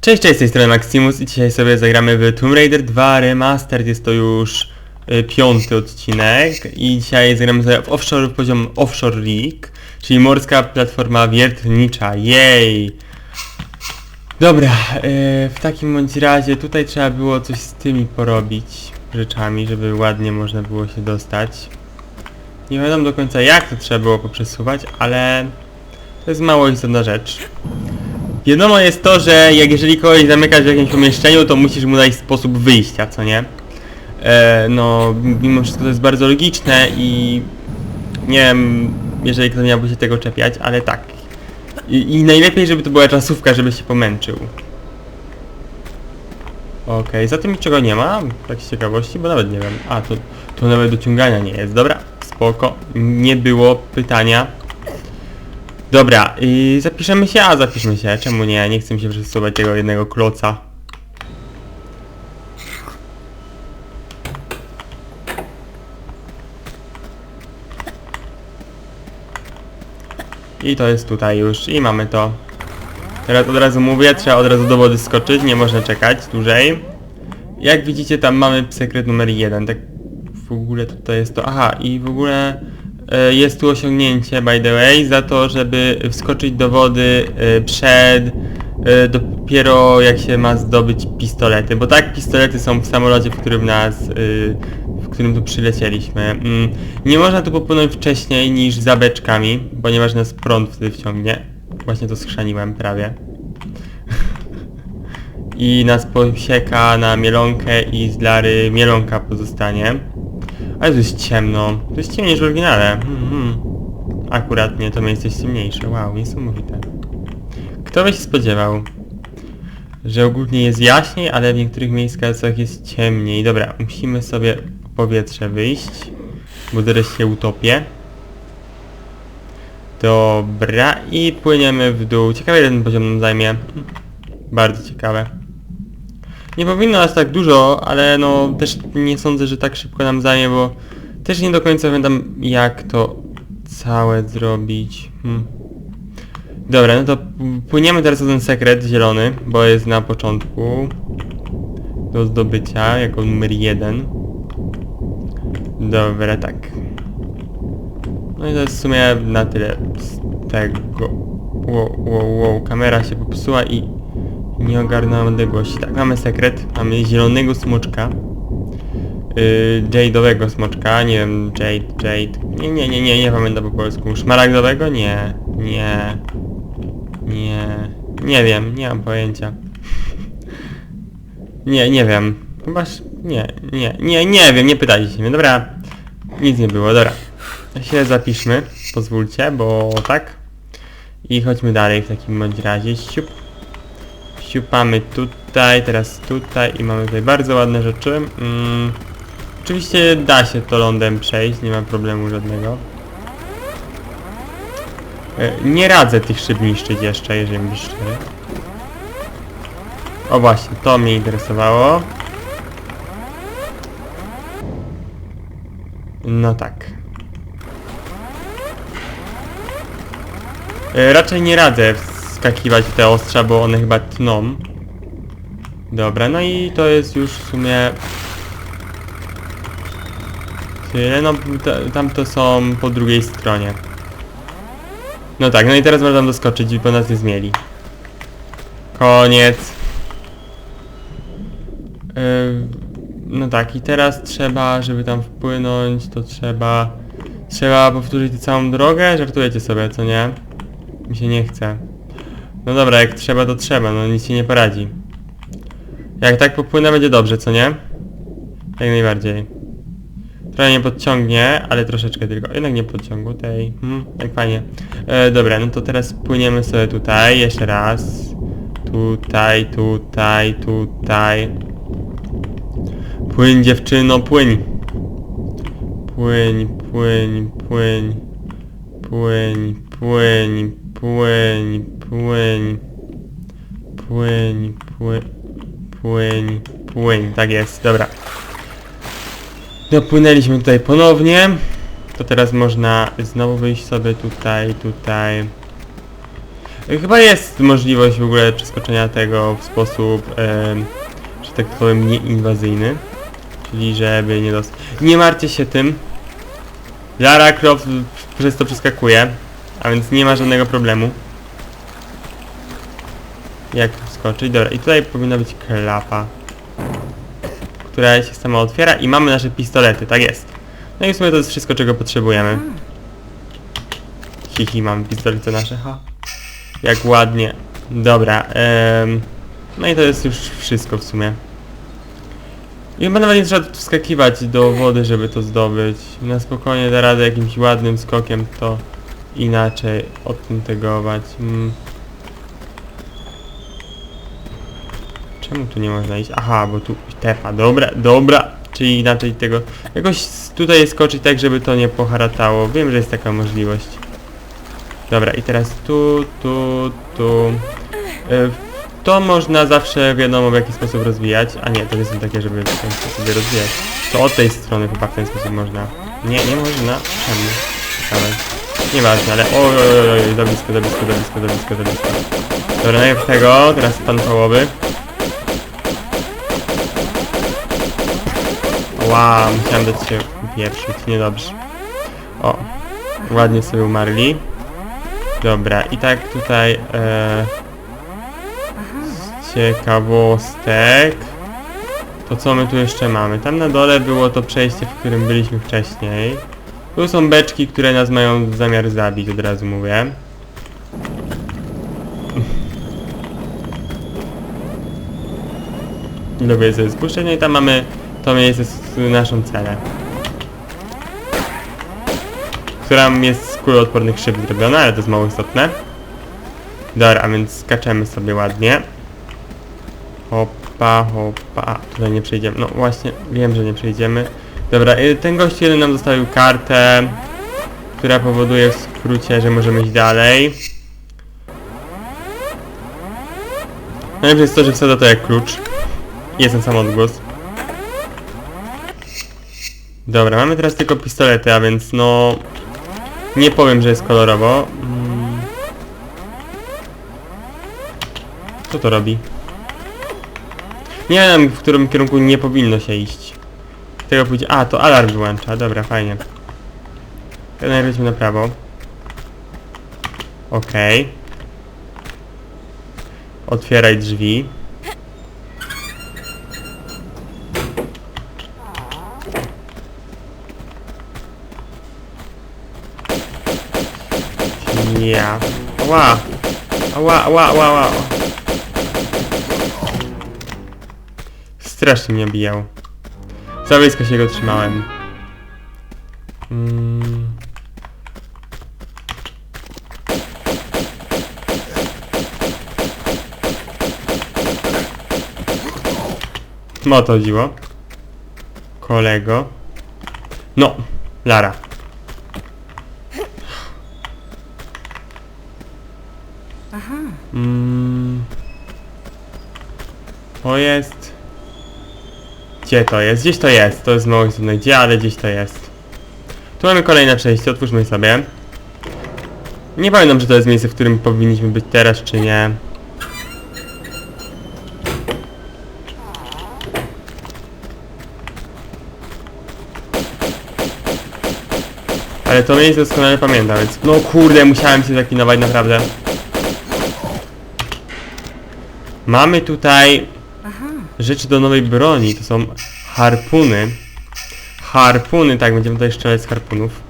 Cześć, cześć, z tej strony Maximus i dzisiaj sobie zagramy w Tomb Raider 2 Remastered, jest to już y, piąty odcinek i dzisiaj zagramy sobie w offshore poziom Offshore League, czyli morska platforma wiertnicza, jej! Dobra, y, w takim bądź razie tutaj trzeba było coś z tymi porobić rzeczami, żeby ładnie można było się dostać. Nie wiadomo do końca jak to trzeba było poprzesuwać, ale to jest mało istotna rzecz. Wiadomo jest to, że jak jeżeli kogoś zamykasz w jakimś pomieszczeniu, to musisz mu dać sposób wyjścia, co nie? E, no, mimo wszystko to jest bardzo logiczne i nie wiem, jeżeli ktoś miałby się tego czepiać, ale tak. I, I najlepiej, żeby to była czasówka, żeby się pomęczył. Okej, za tym niczego nie ma, tak z ciekawości, bo nawet nie wiem. A, to, to nawet do ciągania nie jest. Dobra, spoko. Nie było pytania. Dobra, i zapiszemy się, a zapiszmy się, czemu nie? Nie chcę mi się przesuwać tego jednego kloca. I to jest tutaj już, i mamy to. Teraz od razu mówię, trzeba od razu do wody skoczyć, nie można czekać dłużej. Jak widzicie tam mamy sekret numer jeden, tak w ogóle tutaj jest to, aha i w ogóle jest tu osiągnięcie by the way za to, żeby wskoczyć do wody e, przed e, dopiero jak się ma zdobyć pistolety, bo tak pistolety są w samolocie, w którym nas, e, w którym tu przylecieliśmy. Mm, Nie można tu popłynąć wcześniej niż za beczkami, ponieważ nas prąd wtedy wciągnie. Właśnie to skrzaniłem prawie i nas posieka na mielonkę i z Lary mielonka pozostanie. Ale to jest ciemno. To jest ciemniej niż w oryginale. Mhm. Akurat nie, to miejsce jest ciemniejsze. Wow, niesamowite. Kto by się spodziewał, że ogólnie jest jaśniej, ale w niektórych miejscach jest ciemniej. Dobra, musimy sobie w powietrze wyjść, bo zaraz się utopię. Dobra, i płyniemy w dół. Ciekawe ile ten poziom nam zajmie. Bardzo ciekawe. Nie powinno aż tak dużo, ale no też nie sądzę, że tak szybko nam zajmie, bo też nie do końca pamiętam jak to całe zrobić. Hmm. Dobra, no to płyniemy teraz o ten sekret zielony, bo jest na początku do zdobycia jako numer jeden. Dobra, tak. No i to jest w sumie na tyle z tego. Wow, wow, wow, kamera się popsuła i nie ogarnąłem odległości. Tak, mamy sekret. Mamy zielonego smoczka. Yy, jade'owego smoczka. Nie wiem, jade, jade. Nie, nie, nie, nie, nie pamiętam po polsku. Szmaragdowego? Nie. Nie. Nie. Nie wiem, nie mam pojęcia. Nie, nie wiem. Chyba... Nie, nie, nie, nie wiem, nie pytajcie mnie. Dobra. Nic nie było, dobra. Się zapiszmy, pozwólcie, bo tak. I chodźmy dalej w takim bądź razie. Siup. Siupamy tutaj, teraz tutaj i mamy tutaj bardzo ładne rzeczy. Mm, oczywiście da się to lądem przejść, nie ma problemu żadnego. E, Nie radzę tych szyb niszczyć jeszcze, jeżeli być szczery. O właśnie, to mnie interesowało. No tak. E, Raczej nie radzę wskakiwać w te ostrza, bo one chyba tną. Dobra, no i to jest już w sumie... Tyle, no ta- tam to są po drugiej stronie. No tak, no i teraz można doskoczyć, bo nas nie zmieli. Koniec. Yy, no tak, i teraz trzeba, żeby tam wpłynąć, to trzeba... Trzeba powtórzyć całą drogę? Żartujecie sobie, co nie? Mi się nie chce. No dobra, jak trzeba to trzeba, no nic się nie poradzi. Jak tak popłynę będzie dobrze, co nie? Jak najbardziej. Trochę nie podciągnie, ale troszeczkę tylko. Jednak nie podciągło tej. Hmm, jak fajnie. E, dobra, no to teraz płyniemy sobie tutaj, jeszcze raz. Tutaj, tutaj, tutaj. Płyń dziewczyno, płyń. Płyń, płyń, płyń. Płyń, płyń, płyń, płyń. Płyń, płyń, płyń. Tak jest, dobra. Dopłynęliśmy tutaj ponownie. To teraz można znowu wyjść sobie tutaj, tutaj. Chyba jest możliwość w ogóle przeskoczenia tego w sposób, em, że tak powiem, nieinwazyjny. Czyli żeby nie dostać... Nie martwcie się tym. Lara Croft przez to przeskakuje, a więc nie ma żadnego problemu. Jak tu wskoczyć? Dobra, i tutaj powinna być klapa, która się sama otwiera i mamy nasze pistolety, tak jest. No i w sumie to jest wszystko, czego potrzebujemy. Hihi, mamy pistolety nasze, ha. Jak ładnie. Dobra, em, no i to jest już wszystko w sumie. I chyba nawet nie trzeba wskakiwać do wody, żeby to zdobyć. Na spokojnie da radę jakimś ładnym skokiem to inaczej odintegrować. Mm. Czemu tu nie można iść? Aha, bo tu tepa, dobra, dobra. Czyli inaczej tego... Jakoś tutaj skoczyć tak, żeby to nie poharatało. Wiem, że jest taka możliwość. Dobra, i teraz tu, tu, tu. Y, To można zawsze wiadomo w jaki sposób rozwijać. A nie, to nie są takie, żeby w ten sposób rozwijać. To od tej strony chyba w ten sposób można. Nie, nie można. Czemu? Ciekawe. Nieważne, ale oj, oj, oj, oj, do blisko, do blisko, do blisko, do blisko, do blisko. Dobra, najpierw tego, teraz pan połowy. Wow, musiałem dać się upieprzyć, niedobrze. O, ładnie sobie umarli. Dobra, i tak tutaj e, z ciekawostek. To co my tu jeszcze mamy? Tam na dole było to przejście, w którym byliśmy wcześniej. Tu są beczki, które nas mają zamiar zabić, od razu mówię. Sobie spuszczać, no i tam mamy to miejsce naszą celę. Która jest z kuloodpornych szyb zrobiona, ale to jest mało istotne. Dobra, a więc skaczemy sobie ładnie. Hopa, hopa. A, tutaj nie przejdziemy. No właśnie, wiem, że nie przejdziemy. Dobra, y, ten gość jeden nam zostawił kartę, która powoduje w skrócie, że możemy iść dalej. Najlepsze jest to, że wsadza to jak klucz. Jest ten sam odgłos. Dobra, mamy teraz tylko pistolety, a więc no... Nie powiem, że jest kolorowo. Mm. Co to robi? Nie wiem, w którym kierunku nie powinno się iść. Tego pójdzie... A, to alarm wyłącza. Dobra, fajnie. Najpierw na prawo. Okej. Otwieraj drzwi. Ja. Ła. Ła, ła, ła, ła. Strasznie mnie bijał. Za blisko się go trzymałem. Mm. No to chodziło. Kolego. No, Lara. Mm. To jest... Gdzie to jest? Gdzieś to jest. To jest mało istotne gdzie, ale gdzieś to jest. Tu mamy kolejne przejście, otwórzmy sobie. Nie pamiętam, czy to jest miejsce, w którym powinniśmy być teraz, czy nie. Ale to miejsce doskonale pamiętam, więc... No kurde, musiałem się zaklinować, naprawdę. Mamy tutaj rzeczy do nowej broni, to są harpuny. Harpuny, tak, będziemy tutaj strzelać z harpunów.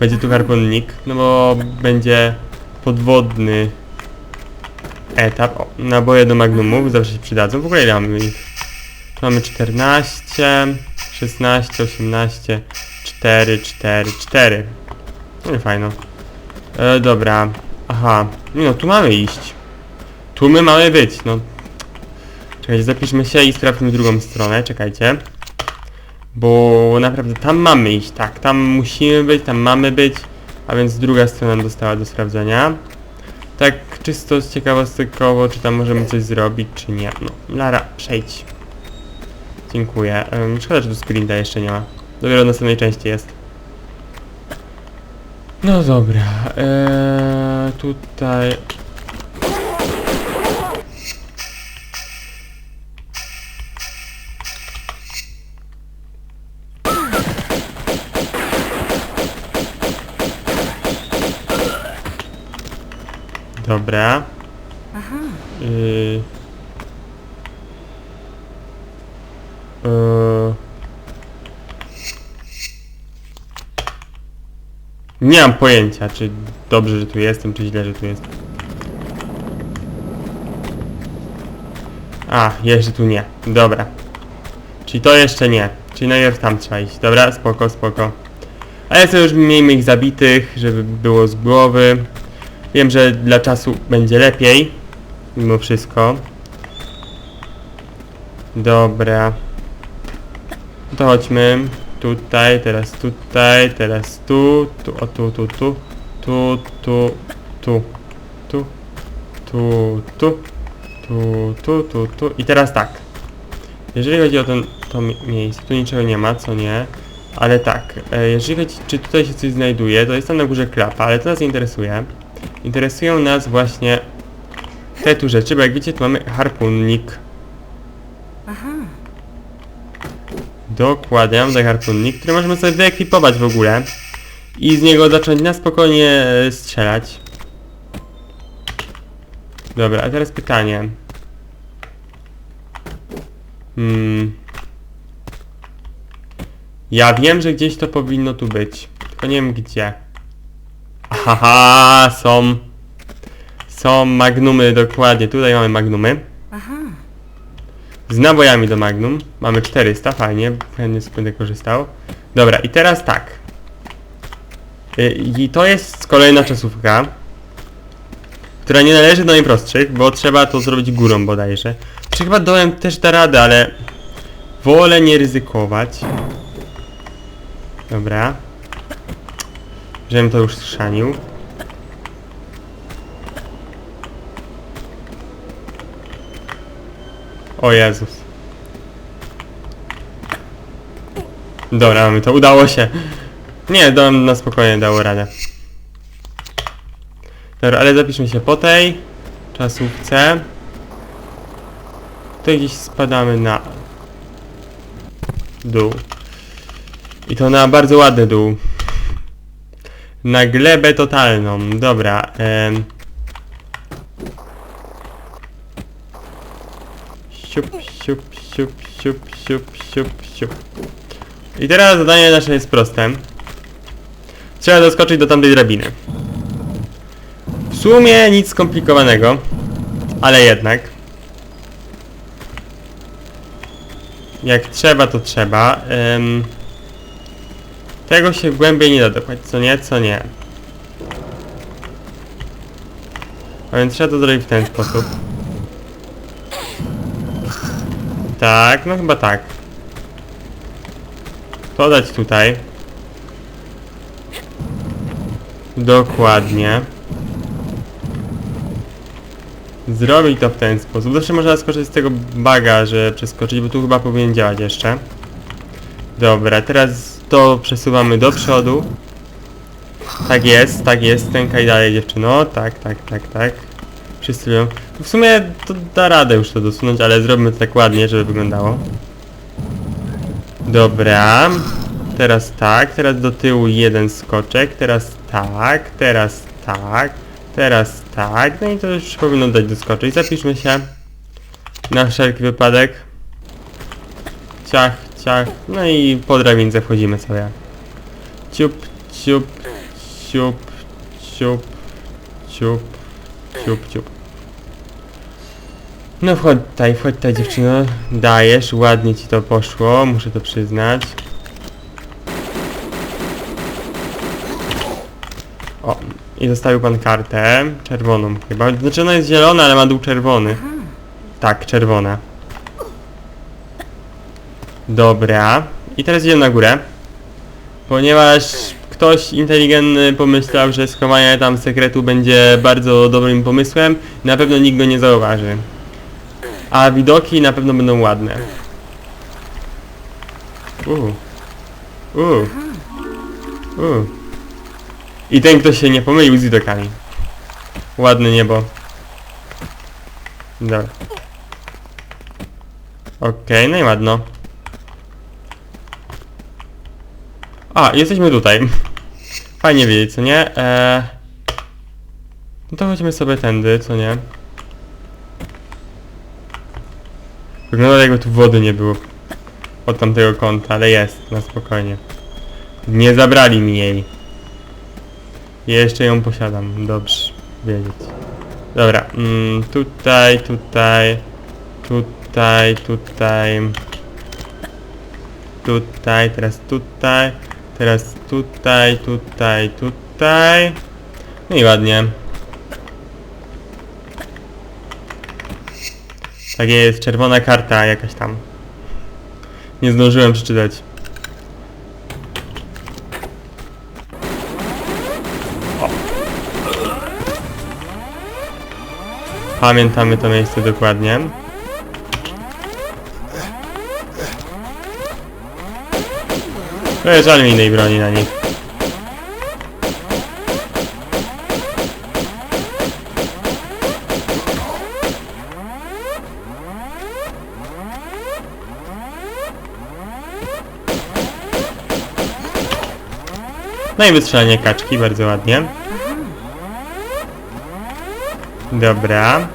Będzie tu harpunnik, no bo będzie podwodny etap. O, naboje do magnumów zawsze się przydadzą. W ogóle ile mamy ich? Tu mamy 14, 16, 18, 4, 4, 4. No i fajno. E, dobra. Aha. No, tu mamy iść. Tu my mamy być, no. Czekajcie, zapiszmy się i sprawdźmy drugą stronę, czekajcie. Bo naprawdę tam mamy iść, tak, tam musimy być, tam mamy być, a więc druga strona dostała do sprawdzenia. Tak czysto ciekawostkowo, czy tam możemy coś zrobić, czy nie. No, Lara, przejdź. Dziękuję. Um, szkoda, że tu sprinta jeszcze nie ma. Dopiero w następnej części jest. No dobra, eee, tutaj Dobra. Aha. Yy... Yy... Nie mam pojęcia, czy dobrze, że tu jestem, czy źle, że tu jestem. A, jeszcze tu nie. Dobra. Czyli to jeszcze nie. Czyli najpierw tam trzeba iść. Dobra, spoko, spoko. Ale sobie już miejmy ich zabitych, żeby było z głowy. Wiem, że dla czasu będzie lepiej. Mimo wszystko. Dobra. No To chodźmy. Tutaj, teraz tutaj, teraz tu, tu, o tu, tu, tu, tu, tu, tu, tu, tu, tu, tu, tu, tu, tu i teraz tak. Jeżeli chodzi o ten, to mi- miejsce, tu niczego nie ma, co nie, ale tak, e, jeżeli chodzi, czy tutaj się coś znajduje, to jest tam na górze klapa, ale to nas nie interesuje. Interesują nas właśnie te tu rzeczy, bo jak widzicie, tu mamy harpunnik. Aha. Dokładnie, mam tutaj harpunnik, który możemy sobie wyekwipować w ogóle i z niego zacząć na spokojnie e, strzelać. Dobra, a teraz pytanie. Hmm. Ja wiem, że gdzieś to powinno tu być, tylko nie wiem gdzie. Aha, są. Są magnumy, dokładnie, tutaj mamy magnumy. Aha. Z nabojami do Magnum. Mamy 400, fajnie, chętnie będę korzystał. Dobra, i teraz tak. Y, I to jest kolejna czasówka, która nie należy do najprostszych, bo trzeba to zrobić górą bodajże. Czy chyba dołem też da radę, ale wolę nie ryzykować. Dobra. Żebym to już schrzanił. O Jezus. Dobra, mamy to, udało się. Nie, do, na spokojnie dało radę. Dobra, ale zapiszmy się po tej czasówce. Tutaj gdzieś spadamy na dół. I to na bardzo ładny dół. Na glebę totalną. Dobra. Siup, siup, siup, siup, siup, siup, siup. I teraz zadanie nasze jest proste. Trzeba doskoczyć do tamtej drabiny. W sumie nic skomplikowanego, ale jednak. Jak trzeba, to trzeba. Tego się głębiej nie da dokładnie, co nie, co nie. A więc trzeba to zrobić w ten sposób. Tak, no chyba tak. To dać tutaj. Dokładnie. Zrobić to w ten sposób. Zawsze można skoczyć z tego baga, że przeskoczyć, bo tu chyba powinien działać jeszcze. Dobra, teraz to przesuwamy do przodu. Tak jest, tak jest, stękaj dalej dziewczyno. Tak, tak, tak, tak. Wszyscy lubią. W sumie to da radę już to dosunąć, ale zrobimy to tak ładnie, żeby wyglądało. Dobra. Teraz tak, teraz do tyłu jeden skoczek, teraz tak, teraz tak, teraz tak, no i to już powinno dać doskoczyć. Zapiszmy się na wszelki wypadek. Ciach, ciach, no i po drabince wchodzimy sobie. Ciup, ciup, ciup, ciup, ciup, ciup, ciup. No wchodź tutaj, wchodź tutaj dziewczyno, dajesz, ładnie ci to poszło, muszę to przyznać. O, i zostawił pan kartę, czerwoną chyba, znaczy ona jest zielona, ale ma dół czerwony. Tak, czerwona. Dobra. I teraz idziemy na górę. Ponieważ ktoś inteligentny pomyślał, że schowanie tam sekretu będzie bardzo dobrym pomysłem, na pewno nikt go nie zauważy. A widoki na pewno będą ładne. Uuu. Uuu. Uuu. I ten ktoś się nie pomylił z widokami. Ładne niebo. Dobra. Okej, no i ładno. A, jesteśmy tutaj. Fajnie wiedzieć, co nie? Eee... No to chodźmy sobie tędy, co nie? Wygląda jakby tu wody nie było od tamtego kąta, ale jest, na spokojnie. Nie zabrali mi jej. Jeszcze ją posiadam, dobrze wiedzieć. Dobra, mm, tutaj, tutaj, tutaj, tutaj, tutaj, teraz tutaj, teraz tutaj, tutaj, tutaj. No i ładnie. Tak jest, czerwona karta jakaś tam. Nie zdążyłem przeczytać. O. Pamiętamy to miejsce dokładnie. No żal mi innej broni na nich. No i wystrzelanie kaczki, bardzo ładnie. Dobra.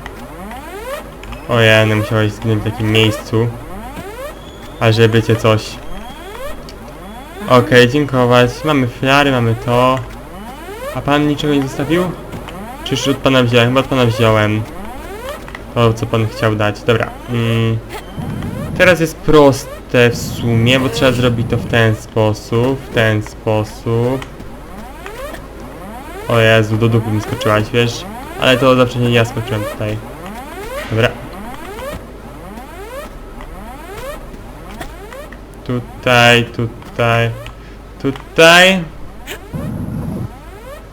Ojej, no musiałeś zginąć w takim miejscu. A żeby cię coś. Okej, dziękować. Mamy flary, mamy to. A pan niczego nie zostawił? Czy już od pana wziąłem? Chyba od pana wziąłem. To, co pan chciał dać. Dobra. Mm. Teraz jest proste w sumie, bo trzeba zrobić to w ten sposób, w ten sposób. O Jezu, do dupy mi skoczyłaś, wiesz? Ale to zawsze nie ja skoczyłem tutaj. Dobra. Tutaj, tutaj, tutaj.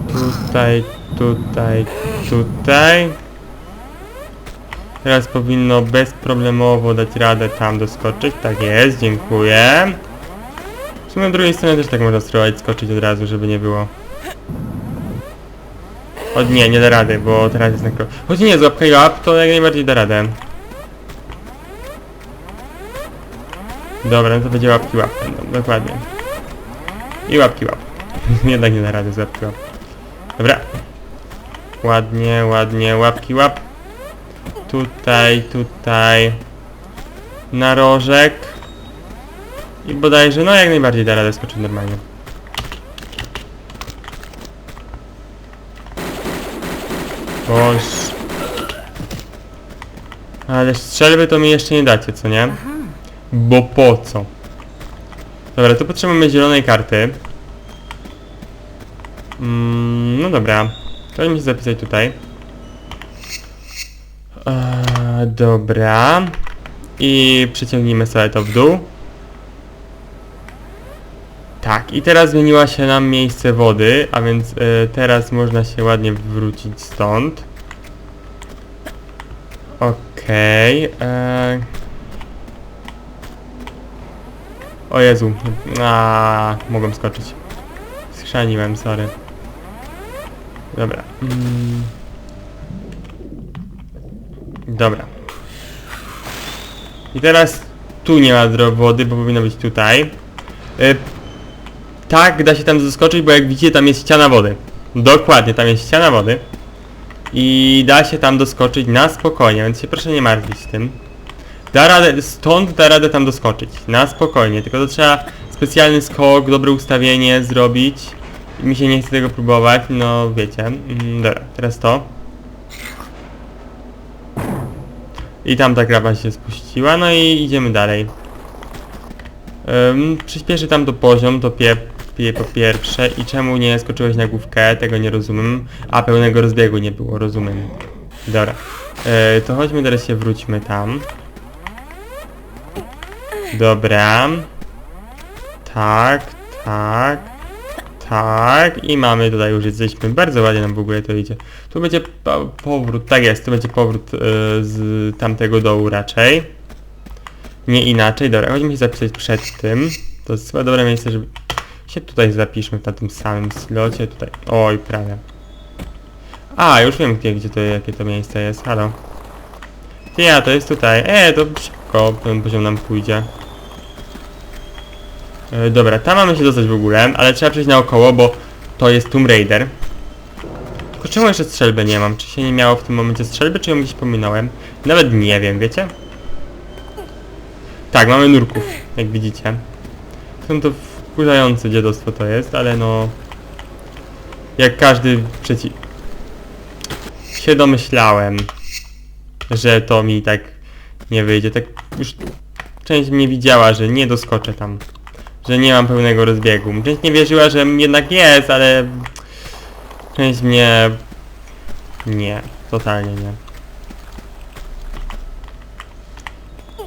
Tutaj, tutaj, tutaj. Teraz powinno bezproblemowo dać radę tam doskoczyć. Tak jest, dziękuję. W sumie drugiej strony też tak można spróbować skoczyć od razu, żeby nie było. O nie, nie da rady, bo teraz jest na. Choć nie, z łapka i łap, to jak najbardziej da radę. Dobra, no to będzie łapki łap będą, dokładnie. I łapki łap. Jednak nie da rady z łapki łap. Dobra. Ładnie, ładnie, łapki łap. Tutaj, tutaj. Narożek. I bodajże, no jak najbardziej da radę skoczyć normalnie. Boż. Ale strzelby to mi jeszcze nie dacie, co nie? Bo po co? Dobra, to potrzebujemy zielonej karty. Mm, no dobra. To mi się zapisać tutaj. Eee, dobra. I przyciągnijmy sobie to w dół. Tak, i teraz zmieniła się nam miejsce wody, a więc e, teraz można się ładnie wrócić stąd. Okej. eee. O Jezu. A, mogłem skoczyć. Schrzaniłem, sorry. Dobra. Mm. Dobra. I teraz tu nie ma wody, bo powinno być tutaj. Y, tak, da się tam zaskoczyć, bo jak widzicie tam jest ściana wody. Dokładnie, tam jest ściana wody. I da się tam doskoczyć na spokojnie, więc się proszę nie martwić tym. Da radę, stąd da radę tam doskoczyć. Na spokojnie, tylko to trzeba specjalny skok, dobre ustawienie zrobić. Mi się nie chce tego próbować, no wiecie. Mm, dobra, teraz to. I tam ta graba się spuściła, no i idziemy dalej. Um, przyspieszy tam do poziom, to pie, pie, po pierwsze. I czemu nie skoczyłeś na główkę, tego nie rozumiem. A, pełnego rozbiegu nie było, rozumiem. Dobra. E, to chodźmy teraz się wróćmy tam. Dobra. Tak, tak, tak. I mamy tutaj już jesteśmy. Bardzo ładnie nam w ogóle to idzie. Tu będzie po powrót, tak jest, tu będzie powrót e, z tamtego dołu raczej. Nie inaczej. Dobra, chodźmy się zapisać przed tym. To jest chyba dobre miejsce, żeby... się tutaj zapiszmy na tym samym slocie. Tutaj. Oj, prawie. A, już wiem gdzie, gdzie to, jakie to miejsce jest. Halo. Ja, to jest tutaj. E, to szybko ten poziom nam pójdzie. E, dobra, tam mamy się dostać w ogóle, ale trzeba przejść naokoło, bo to jest Tomb Raider. Tylko czemu jeszcze strzelby nie mam? Czy się nie miało w tym momencie strzelby, czy ją gdzieś pominąłem? Nawet nie wiem, wiecie? Tak, mamy nurków, jak widzicie. Są to wkurzające dziadostwo to jest, ale no... Jak każdy przeci... się domyślałem, że to mi tak nie wyjdzie. Tak już część mnie widziała, że nie doskoczę tam. Że nie mam pełnego rozbiegu. Część nie wierzyła, że jednak jest, ale... Część mnie... Nie, totalnie nie.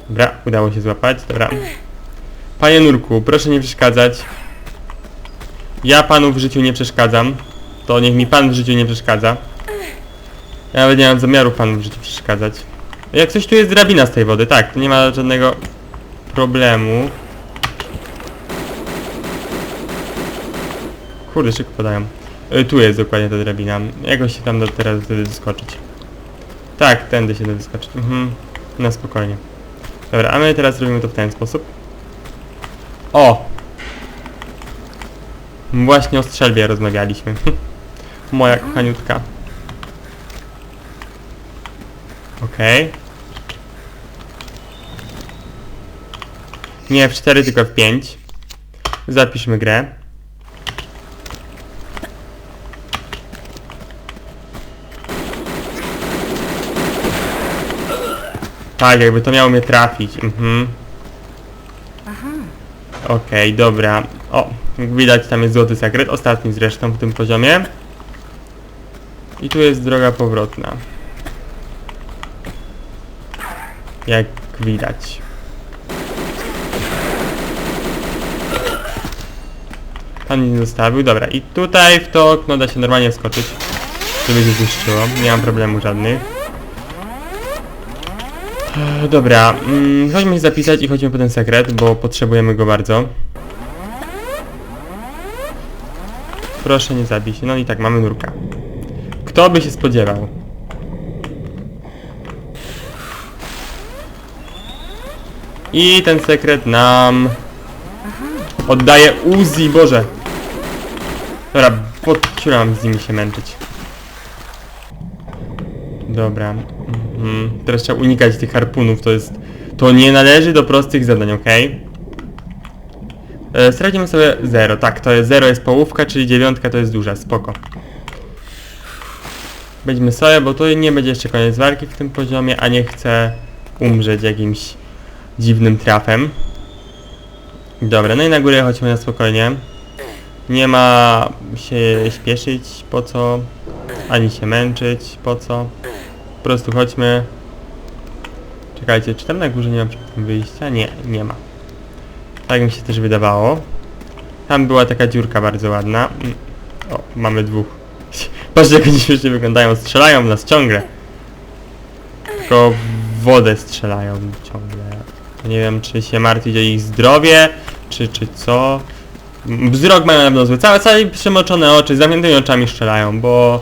Dobra, udało się złapać, dobra. Panie Nurku, proszę nie przeszkadzać. Ja panu w życiu nie przeszkadzam. To niech mi pan w życiu nie przeszkadza. Ja nawet nie mam zamiaru panu w życiu przeszkadzać. Jak coś tu jest drabina z tej wody, tak, to nie ma żadnego problemu. Kurde, szybko podają. Y, Tu jest dokładnie ta drabina. Jakoś się tam da teraz wtedy doskoczyć. Tak, tędy się da wyskoczyć. Mhm. Na spokojnie. Dobra, a my teraz robimy to w ten sposób. O! Właśnie o strzelbie rozmawialiśmy. Moja kochaniutka. Okej. Nie w 4, tylko w 5. Zapiszmy grę. Tak, jakby to miało mnie trafić. Mhm. Aha. Okej, dobra. O, jak widać tam jest złoty sekret, ostatni zresztą w tym poziomie. I tu jest droga powrotna. Jak widać. Pan nie zostawił, dobra. I tutaj w to okno da się normalnie skoczyć. Żeby się zniszczyło. Nie mam problemu żadnych. E, Dobra, mm, chodźmy się zapisać i chodźmy po ten sekret, bo potrzebujemy go bardzo. Proszę nie zabić. No i tak, mamy nurka. Kto by się spodziewał? I ten sekret nam oddaje Uzi, Boże. Dobra, podciuram z nimi się męczyć. Dobra. Mhm. Teraz trzeba unikać tych harpunów, to jest... To nie należy do prostych zadań, ok? E, stracimy sobie 0, tak, to jest 0 jest połówka, czyli dziewiątka to jest duża, spoko. Będziemy sobie, bo to nie będzie jeszcze koniec walki w tym poziomie, a nie chcę umrzeć jakimś dziwnym trafem. Dobra, no i na górę chodźmy na spokojnie. Nie ma się śpieszyć, po co, ani się męczyć, po co. Po prostu chodźmy. Czekajcie, czy tam na górze nie ma przedtem wyjścia? Nie, nie ma. Tak mi się też wydawało. Tam była taka dziurka bardzo ładna. O, mamy dwóch. Patrzcie jak oni śmiesznie wyglądają, strzelają nas ciągle. Tylko w wodę strzelają ciągle. Nie wiem czy się martwić o ich zdrowie, czy, czy co. Wzrok mają na pewno zły. Całe, całe przemoczone oczy, z zamkniętymi oczami strzelają, bo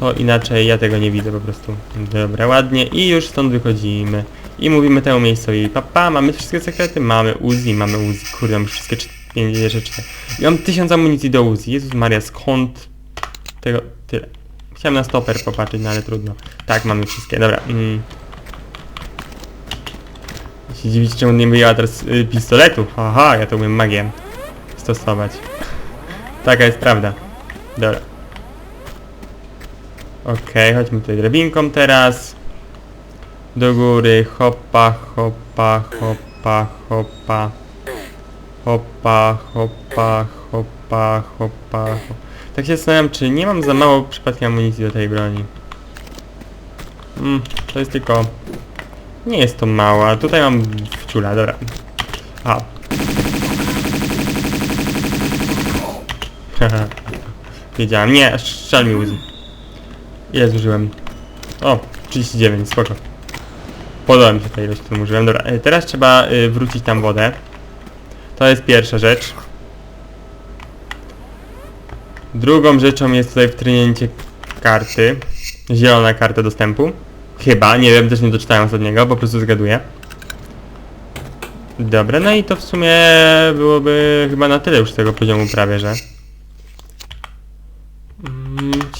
to inaczej ja tego nie widzę po prostu. Dobra, ładnie i już stąd wychodzimy. I mówimy temu miejscowi, papa, mamy wszystkie sekrety? Mamy Uzi, mamy Uzi, kurde, mam wszystkie pięć rzeczy. I mam tysiąc amunicji do Uzi. Jezus Maria, skąd tego tyle? Chciałem na stoper popatrzeć, no ale trudno. Tak, mamy wszystkie, dobra. Mm. Się dziwić, czemu nie wyjęła teraz y, pistoletu. Aha, ja to umiem magię stosować. Taka jest prawda. Dobra. Okej, chodźmy tutaj drabinką teraz. Do góry, hopa, hopa, hopa, hopa. Hopa, hopa, hopa, hopa, hopa. Tak się zastanawiam, czy nie mam za mało przypadkiem amunicji do tej broni. Mm, to jest tylko... Nie jest to mała. Tutaj mam wciula, dobra. A. Haha. Wiedziałem. Nie, strzel mi Uzi. Ile zużyłem? O, 39, spoko. Podoba mi się ta ilość, którą użyłem. Dobra, e, teraz trzeba y, wrócić tam wodę. To jest pierwsza rzecz. Drugą rzeczą jest tutaj wtrinięcie karty. Zielona karta dostępu. Chyba, nie wiem, też nie doczytałem ostatniego, po prostu zgaduję. Dobra, no i to w sumie byłoby chyba na tyle już tego poziomu prawie, że...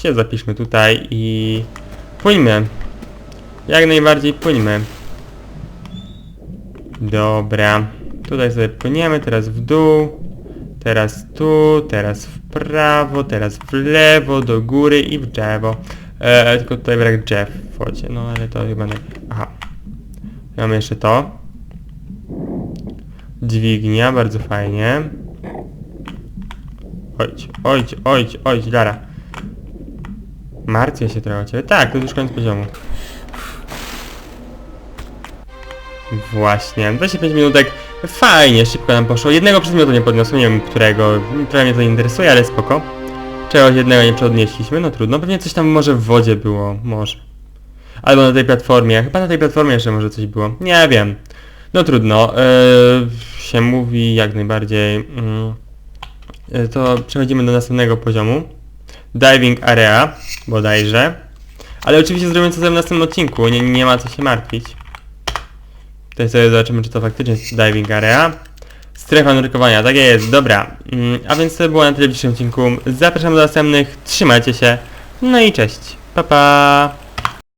Się zapiszmy tutaj i płyńmy. Jak najbardziej płyńmy. Dobra. Tutaj sobie płyniemy, teraz w dół. Teraz tu, teraz w prawo, teraz w lewo, do góry i w drzewo. E, tylko tutaj brak drzew w wodzie, no ale to chyba nie... Aha. Mamy jeszcze to. Dźwignia, bardzo fajnie. Ojć, ojć, ojć, ojć, Lara. Martwię się trochę o ciebie. Tak, to już koniec poziomu. Właśnie, 25 minutek. Fajnie, szybko nam poszło. Jednego przedmiotu nie podniosłem, nie wiem którego. Trochę mnie to nie interesuje, ale spoko. Czegoś jednego nie podnieśliśmy, no trudno. Pewnie coś tam może w wodzie było, może. Albo na tej platformie. Chyba na tej platformie jeszcze może coś było. Nie wiem. No trudno. Yy, się mówi jak najbardziej. Mm. Yy, to przechodzimy do następnego poziomu. Diving Area, bodajże. Ale oczywiście zrobimy to w następnym odcinku, nie, nie ma co się martwić. Tutaj sobie zobaczymy, czy to faktycznie jest diving area. Strefa nurkowania, tak jest, dobra. Mm, A więc to było na tyle w dzisiejszym odcinku. Zapraszam do następnych, trzymajcie się. No i cześć. Pa pa.